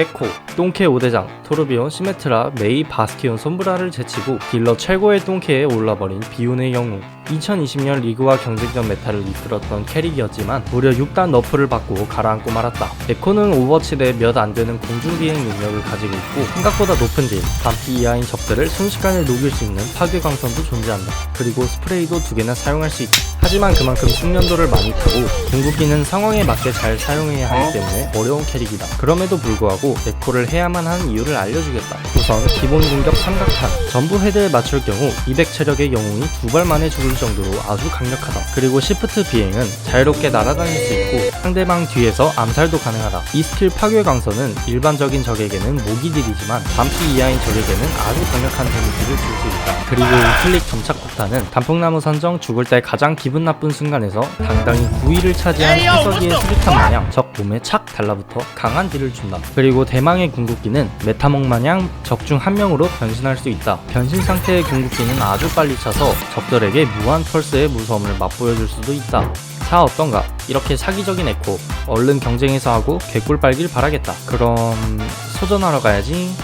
에코, 똥케 5대장, 토르비온, 시메트라, 메이, 바스티온, 솜브라를 제치고 딜러 최고의 똥케에 올라버린 비운의 영웅 2020년 리그와 경쟁전 메타를 이끌었던 캐릭이었지만 무려 6단 너프를 받고 가라앉고 말았다 에코는 오버워치 내 몇 안되는 공중비행 능력을 가지고 있고 생각보다 높은 딜, 반피 이하인 적들을 순식간에 녹일 수 있는 파괴광선도 존재한다 그리고 스프레이도 두 개나 사용할 수 있다 하지만 그만큼 숙련도를 많이 타고 궁극기는 상황에 맞게 잘 사용해야 하기 때문에 어려운 캐릭이다. 그럼에도 불구하고 에코를 해야만 하는 이유를 알려주겠다. 우선 기본 공격 삼각탄 전부 헤드에 맞출 경우 200 체력의 영웅이 두 발 만에 죽을 정도로 아주 강력하다. 그리고 시프트 비행은 자유롭게 날아다닐 수 있고 상대방 뒤에서 암살도 가능하다. 이 스킬 파괴 강선은 일반적인 적에게는 모기 딜이지만 반피 이하인 적에게는 아주 강력한 데미지를 줄 수 있다. 그리고 우클릭 점착 폭탄은 단풍나무 선정 죽을 때 가장 기분 나쁜 순간에서 당당히 9위를 차지한 해석이의 수류탄 마냥 적 몸에 착 달라붙어 강한 딜을 준다. 그리고 대망의 궁극기는 메타몽 마냥 적중 한 명으로 변신할 수 있다. 변신 상태의 궁극기는 아주 빨리 차서 적들에게 무한 펄스의 무서움을 맛보여줄 수도 있다. 자 어떤가? 이렇게 사기적인 에코 얼른 경쟁에서 하고 개꿀 빨길 바라겠다. 그럼 소전하러 가야지.